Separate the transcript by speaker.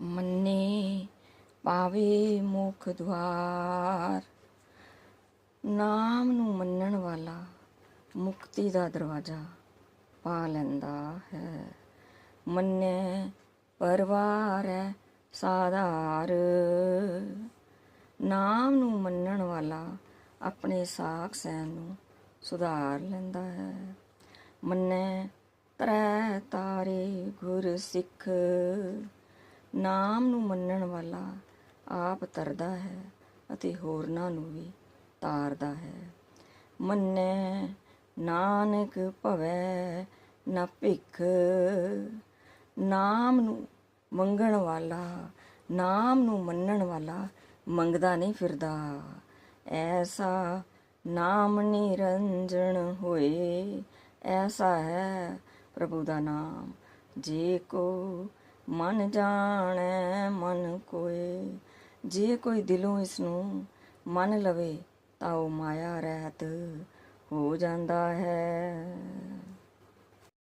Speaker 1: ਮੰਨੇ ਪਾਵੇ ਮੁਖ ਦੁਆਰ। ਨਾਮ ਨੂੰ ਮੰਨਣ ਵਾਲਾ ਮੁਕਤੀ ਦਾ ਦਰਵਾਜ਼ਾ ਪਾ ਲੈਂਦਾ ਹੈ। ਮੰਨੇ ਪਰਵਾਰ ਹੈ ਸਾਧਾਰ। ਨਾਮ ਨੂੰ ਮੰਨਣ ਵਾਲਾ ਆਪਣੇ ਸਾਖ ਸੈਨ ਨੂੰ ਸੁਧਾਰ ਲੈਂਦਾ ਹੈ। ਮੰਨੇ ਤਰੈ ਤਾਰੇ ਗੁਰ ਸਿੱਖ। ਨਾਮ ਨੂੰ ਮੰਨਣ ਵਾਲਾ ਆਪ ਤਰਦਾ ਹੈ ਅਤੇ ਹੋਰਨਾਂ ਨੂੰ ਵੀ ਤਾਰਦਾ ਹੈ। ਮੰਨੇ, ਨਾਨਕ ਭਵੈ, ਨਾ ਭਿਖ। ਨਾਮ ਨੂੰ ਮੰਗਣ ਵਾਲਾ, ਨਾਮ ਨੂੰ ਮੰਨਣ ਵਾਲਾ ਮੰਗਦਾ ਨਹੀਂ ਫਿਰਦਾ। ਐਸਾ ਨਾਮ ਨਿਰੰਜਣ ਹੋਏ, ਐਸਾ ਹੈ ਪ੍ਰਭੂ ਦਾ ਨਾਮ। ਜੇ ਕੋ ਮਨ ਜਾਣੈ ਮਨ ਕੋਏ, ਜੇ ਕੋਈ ਦਿਲੋਂ ਇਸ ਨੂੰ ਮੰਨ ਲਵੇ ਤਾਂ ਉਹ ਮਾਇਆ ਰਹਿਤ ਹੋ ਜਾਂਦਾ ਹੈ।